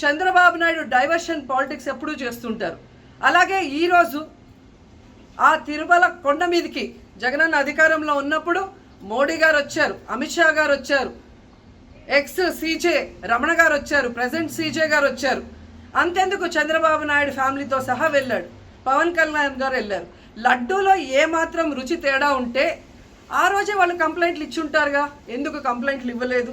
Chandrababu Naidu diversion politics ఎప్పుడూ చేస్తుంటారు. అలాగే ఈరోజు ఆ తిరుమల కొండ మీదకి జగనన్న అధికారంలో ఉన్నప్పుడు మోడీ గారు వచ్చారు అమిత్ షా గారు వచ్చారు ఎక్స్ సీజే రమణ గారు వచ్చారు ప్రజెంట్ సీజే గారు వచ్చారు. అంతెందుకు చంద్రబాబు నాయుడు ఫ్యామిలీతో సహా వెళ్ళాడు. పవన్ కళ్యాణ్ గారు వెళ్ళారు. లడ్డూలో ఏ మాత్రం రుచి తేడా ఉంటే ఆ రోజే వాళ్ళు కంప్లైంట్లు ఇచ్చి ఉంటారుగా ఎందుకు కంప్లైంట్లు ఇవ్వలేదు?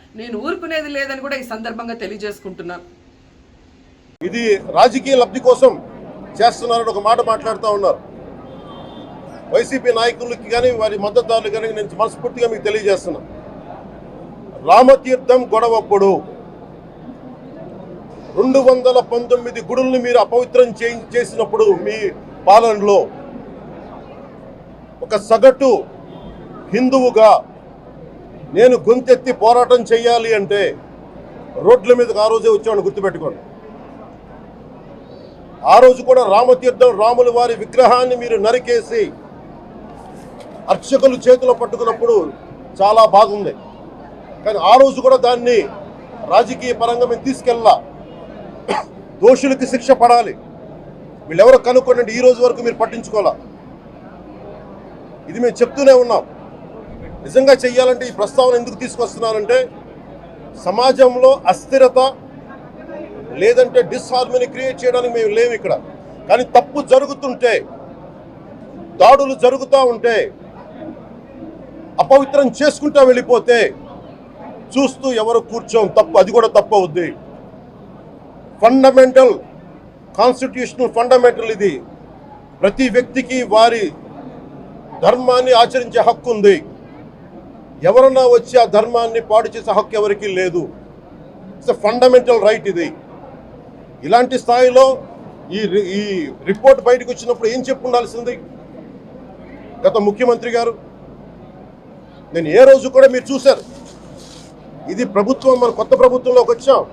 నేను ఊరుకునేది లేదని కూడా ఈ సందర్భంగా తెలియజేసుకుంటున్నాను ఇది రాజకీయ లబ్ధి కోసం చేస్తున్నారని ఒక మాట మాట్లాడుతూ ఉన్నారు. వైసీపీ నాయకులకి కానీ వారి మద్దతుదారులు కానీ నేను మనస్ఫూర్తిగా మీకు తెలియజేస్తున్నా. రామతీర్థం గొడవప్పుడు రెండు వందల పంతొమ్మిది గుడుల్ని మీరు అపవిత్రం చేయి- చేసినప్పుడు మీ పాలనలో ఒక సగటు హిందువుగా నేను గొంతెత్తి పోరాటం చేయాలి అంటే రోడ్ల మీదకి ఆ రోజే వచ్చామని గుర్తుపెట్టుకోండి. ఆ రోజు కూడా రామతీర్థం రాముల వారి విగ్రహాన్ని మీరు నరికేసి అర్చకులు చేతిలో పట్టుకున్నప్పుడు చాలా బాగుంది. కానీ ఆ రోజు కూడా దాన్ని రాజకీయ పరంగా మేము తీసుకెళ్ళా దోషులకి శిక్ష పడాలి. వీళ్ళెవరో కనుక్కోండి ఈ రోజు వరకు మీరు పట్టించుకోవాలా? ఇది మేము చెప్తూనే ఉన్నాం. నిజంగా చెయ్యాలంటే ఈ ప్రస్తావన ఎందుకు తీసుకొస్తున్నానంటే సమాజంలో అస్థిరత లేదంటే డిస్హార్మనీ క్రియేట్ చేయడానికి మేము లేము ఇక్కడ. కానీ తప్పు జరుగుతుంటే దాడులు జరుగుతూ ఉంటే అపవిత్రం చేసుకుంటా వెళ్ళిపోతే చూస్తూ ఎవరు కూర్చోం తప్పు అది కూడా తప్పు అవుద్ది. ఫండమెంటల్ కాన్స్టిట్యూషనల్ ఫండమెంటల్ ఇది. ప్రతి వ్యక్తికి వారి ధర్మాన్ని ఆచరించే హక్కు ఉంది. ఎవరన్నా వచ్చి ఆ ధర్మాన్ని పాడు చేసే హక్కు ఎవరికీ లేదు. ఇట్స్ ఫండమెంటల్ రైట్ ఇది. ఇలాంటి స్థాయిలో ఈ రి- ఈ రిపోర్ట్ బయటకు వచ్చినప్పుడు ఏం చెప్పు ఉండాల్సింది గత ముఖ్యమంత్రి గారు నేను ఏ రోజు కూడా మీరు చూశారు. ఇది ప్రభుత్వం మన కొత్త ప్రభుత్వంలోకి వచ్చాం.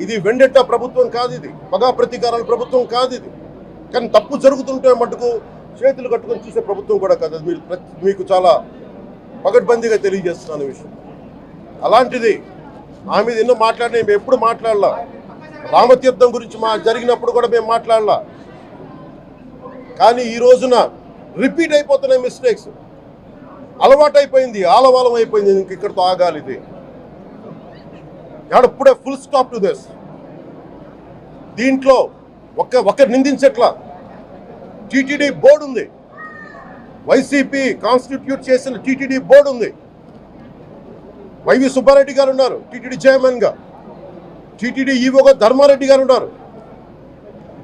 ఇది వెండెట్ట ప్రభుత్వం కాదు ఇది. పగా ప్రతీకారాల ప్రభుత్వం కాదు ఇది. కానీ తప్పు జరుగుతుంటే మటుకు చేతులు కట్టుకొని చూసే ప్రభుత్వం కూడా కాదు. మీరు ప్రతి- మీకు చాలా పగడ్బందీగా తెలియజేస్తున్నాను విషయం. అలాంటిది ఆ మీద ఎన్నో మాట్లాడిన మేము ఎప్పుడు మాట్లాడలా. రామతీర్థం గురించి మా జరిగినప్పుడు కూడా మేము మాట్లాడలా. కానీ ఈ రోజున రిపీట్ అయిపోతున్నాయి మిస్టేక్స్. అలవాటు అయిపోయింది ఆలవాలం అయిపోయింది ఇంక ఇక్కడితో ఆగాలి ఇది. ఇప్పుడే ఫుల్ స్టాప్ టు దిస్ దీంట్లో ఒక ఒకరు నిందించట్లా. టీటీడీ బోర్డు ఉంది. వైసీపీ కాన్స్టిట్యూట్ చేసిన టీటీడీ బోర్డు ఉంది. వైవి సుబ్బారెడ్డి గారు ఉన్నారు టీటీడీ చైర్మన్గా. టీటీడీ ఈవోగా ధర్మారెడ్డి గారు ఉన్నారు.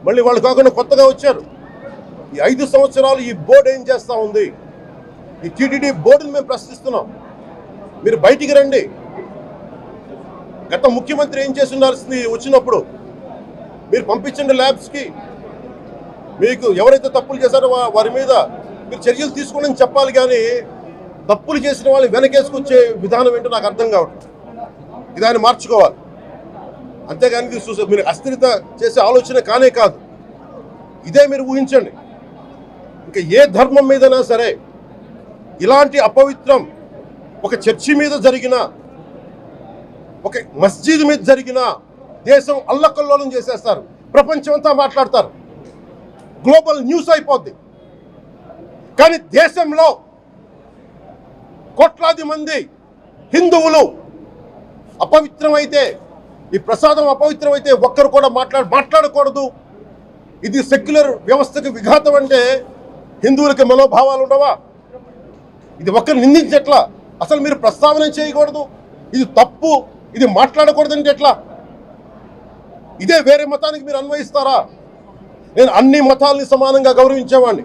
మళ్ళీ వాళ్ళు కాకుండా కొత్తగా వచ్చారు. ఈ ఐదు సంవత్సరాలు ఈ బోర్డు ఏం చేస్తూ ఉంది? ఈ టీటీడీ బోర్డుని మేము ప్రశ్నిస్తున్నాం. మీరు బయటికి రండి. గత ముఖ్యమంత్రి ఏం చేసి ఉండాల్సింది వచ్చినప్పుడు? మీరు పంపించండి ల్యాబ్స్కి. మీకు ఎవరైతే తప్పులు చేశారో వారి మీద మీరు చర్యలు తీసుకోండి అని చెప్పాలి కానీ తప్పులు చేసిన వాళ్ళు వెనకేసుకొచ్చే విధానం ఏంటో నాకు అర్థం కావట్లేదు. ఇదాన్ని మార్చుకోవాలి. అంతేగాని చూసే మీరు అస్థిరత చేసే ఆలోచన కానే కాదు. ఇదే మీరు ఊహించండి. ఇంకా ఏ ధర్మం మీదైనా సరే ఇలాంటి అపవిత్రం ఒక చర్చి మీద జరిగిన ఒక మస్జిద్ మీద జరిగిన దేశం అల్లకల్లోలం చేసేస్తారు. ప్రపంచం అంతా మాట్లాడతారు. గ్లోబల్ న్యూస్ అయిపోద్ది. కానీ దేశంలో కోట్లాది మంది హిందువులు అపవిత్రమైతే ఈ ప్రసాదం అపవిత్రమైతే ఒక్కరు కూడా మాట్లాడ మాట్లాడకూడదు. ఇది సెక్యులర్ వ్యవస్థకు విఘాతం అంటే హిందువులకి మనోభావాలు ఉండవా? ఇది ఒక్కరు నిందించట్లా? అసలు మీరు ప్రస్తావన చేయకూడదు? ఇది తప్పు? ఇది మాట్లాడకూడదంటే ఎట్లా? ఇదే వేరే మతానికి మీరు అన్వయిస్తారా? నేను అన్ని మతాల్ని సమానంగా గౌరవించేవాడిని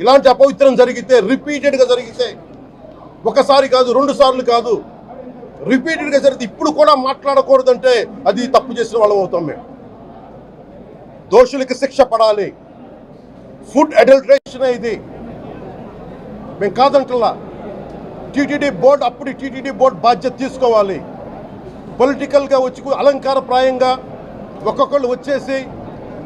ఇలాంటి అపవిత్రం జరిగితే రిపీటెడ్గా జరిగితే ఒకసారి కాదు రెండు సార్లు కాదు రిపీటెడ్గా జరిగితే ఇప్పుడు కూడా మాట్లాడకూడదంటే అది తప్పు చేసిన వాళ్ళం అవుతాం మేము. దోషులకి శిక్ష పడాలి. ఫుడ్ అడల్ట్రేషన్ ఇది? మేము కాదంటలా. టీటీడీ బోర్డు అప్పుడు టీటీడీ బోర్డు బాధ్యత తీసుకోవాలి. పొలిటికల్గా వచ్చి అలంకారప్రాయంగా ఒక్కొక్కళ్ళు వచ్చేసి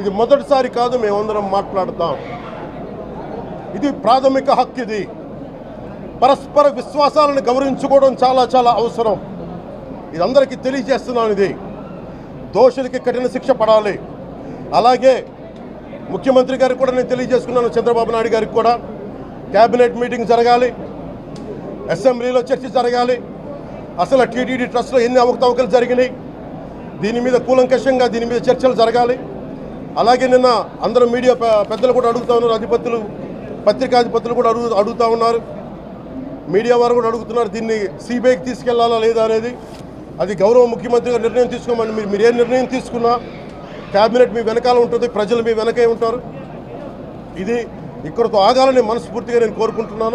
ఇది మొదటిసారి కాదు మేమందరం మాట్లాడతాం. ఇది ప్రాథమిక హక్కు ఇది. పరస్పర విశ్వాసాలను గౌరవించుకోవడం చాలా చాలా అవసరం. ఇది అందరికీ తెలియజేస్తున్నాను ఇది. దోషులకి కఠిన శిక్ష పడాలి. అలాగే ముఖ్యమంత్రి గారికి కూడా నేను తెలియజేసుకున్నాను చంద్రబాబు నాయుడు గారికి కూడా. క్యాబినెట్ మీటింగ్ జరగాలి. అసెంబ్లీలో చర్చ జరగాలి. అసలు టీటీడీ ట్రస్ట్లో ఎన్ని అవకతవకలు జరిగినాయి? దీని మీద కూలంకషంగా దీని మీద చర్చలు జరగాలి. అలాగే నిన్న అందరూ మీడియా పెద్దలు కూడా అడుగుతా ఉన్నారు అధిపతులు పత్రికాధిపతులు కూడా అడుగు అడుగుతూ ఉన్నారు. మీడియా వారు కూడా అడుగుతున్నారు దీన్ని సిబిఐకి తీసుకెళ్ళాలా లేదా అనేది. అది గౌరవ ముఖ్యమంత్రి గారు నిర్ణయం తీసుకోమని మీరు మీరు ఏ నిర్ణయం తీసుకున్నా క్యాబినెట్ మీ వెనకాల ఉంటుంది ప్రజలు మీ వెనకే ఉంటారు. ఇది ఇక్కడతో ఆగాలని మనస్ఫూర్తిగా నేను కోరుకుంటున్నాను.